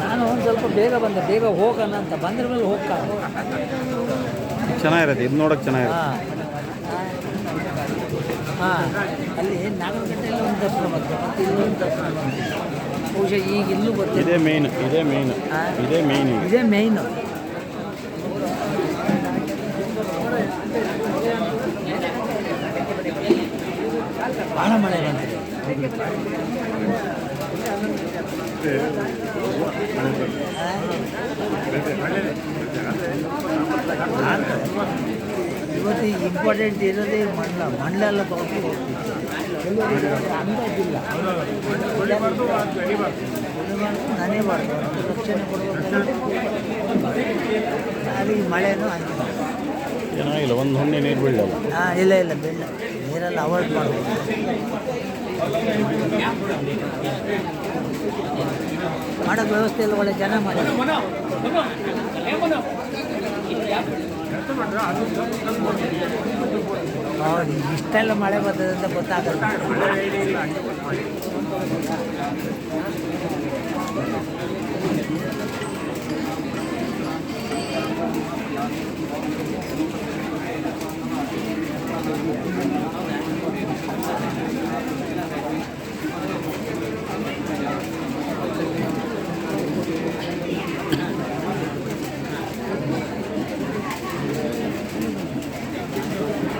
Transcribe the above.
ನಾನು ಒಂದು ಸ್ವಲ್ಪ ಬೇಗ ಬಂದೆ ಬೇಗ ಹೋಗೋಣ ಅಂತ. ಬಂದ್ರ ಮೇಲೆ ಹೋಗ್ತಾ. ಚೆನ್ನಾಗಿರತ್ತೆ ಇದು ನೋಡೋಕೆ ಚೆನ್ನಾಗಿರುತ್ತೆ. ಹಾಂ. ಹಾಂ. ಅಲ್ಲಿ ಗಂಟೆಯಲ್ಲಿ ಒಂದು ದರ್ಶನ ಬಂತು. ಇಲ್ಲಿ ಇಲ್ಲೊಂದು ದರ್ಶನ ಬಂತು. ಬಹುಶಃ ಈಗ ಇಲ್ಲೂ ಬರ್ತಿದೆ ಇದೇ ಮೇನ್ ಇದೇ ಮೇನ್? ಇದೇ ಈಗ. ಇದೇ ಮೇಯ್ನು ಭಾಳ ಮಳೆ ಬಂದಿದೆ. ಇವತ್ತು ಇಂಪಾರ್ಟೆಂಟ್ ಇರೋದೇ ಮಂಡಲ ಮಂಡಲ ತಗೊಂಡು ನಾನೇ ಬಾರ್ದು ರಕ್ಷಣೆ ಕೊಡಬೇಕು ಮಳೆನೂ ಆಗಿಲ್ಲ ಚೆನ್ನಾಗಿಲ್ಲ ಒಂದು ಹೊಣ್ಣೆ ನೀರು ಬೀಳಲ್ಲ ಹಾಂ ಇಲ್ಲ ಇಲ್ಲ ಬೀಳ ನೀರೆಲ್ಲ ಅವಾಯ್ಡ್ ಮಾಡಬೇಕು. ಮಾಡೋದು ವ್ಯವಸ್ಥೆಯಲ್ಲಿ ಒಳ್ಳೆ ಜನ ಮಾಡಿ ಇಷ್ಟೆಲ್ಲ ಮಳೆ ಬರ್ತದೆ ಅಂತ ಗೊತ್ತಾಗಲ್ಲ